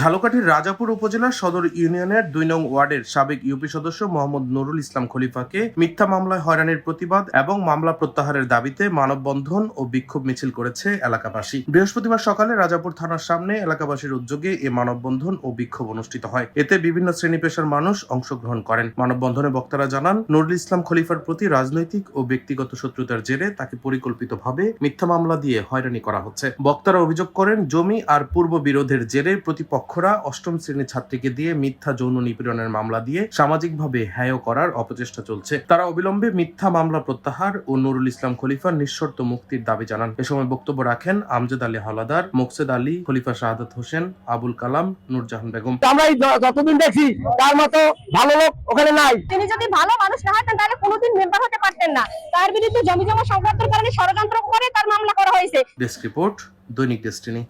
ঝালকাঠির রাজাপুর উপজেলার সদর ইউনিয়নের দুই নং ওয়ার্ডের সাবেক ইউপি সদস্য মোহাম্মদ নুরুল ইসলাম খলিফাকে মিথ্যা মামলায় হয়রানির প্রতিবাদ এবং মামলা প্রত্যাহারের দাবিতে মানববন্ধন ও বিক্ষোভ মিছিল করেছে এলাকাবাসী। বৃহস্পতিবার সকালে রাজাপুর থানার সামনে এলাকাবাসীর উদ্যোগে এ মানববন্ধন ও বিক্ষোভ অনুষ্ঠিত হয়। এতে বিভিন্ন শ্রেণি পেশার মানুষ অংশগ্রহণ করেন। মানববন্ধনে বক্তারা জানান, নুরুল ইসলাম খলিফার প্রতি রাজনৈতিক ও ব্যক্তিগত শত্রুতার জেরে তাকে পরিকল্পিতভাবে মিথ্যা মামলা দিয়ে হয়রানি করা হচ্ছে। বক্তারা অভিযোগ করেন, জমি আর পূর্ব বিরোধের জেরে প্রতিপক্ষরা অষ্টম শ্রেণির ছাত্রীকে দিয়ে মিথ্যা যৌন নিপীড়নের মামলা দিয়ে সামাজিকভাবে হ্যায় করার অপচেষ্টা চলছে। তারা অবিলম্বে মিথ্যা মামলা প্রত্যাহার ও নুরুল ইসলাম খলিফার নিঃশর্ত মুক্তির দাবি জানান। এ সময় বক্তব্য রাখেন আমজদ আলী হাওলাদার মোকসেদ আলী খলিফা শাহাদাত হোসেন আবুল কালাম নূরজাহান বেগম। আমরা যতদিন দেখছি তার মতো ভালো লোক ওখানে নাই। তিনি যদি ভালো মানুষ না হতেন তাহলে কোনোদিন মেম্বার হতে পারতেন না। তার বিরুদ্ধে জমি জমা সংক্রান্তের কারণে ষড়যন্ত্র করে তার মামলা করা হয়েছে। ডেস্ক রিপোর্ট দৈনিক ডেস্টিনি।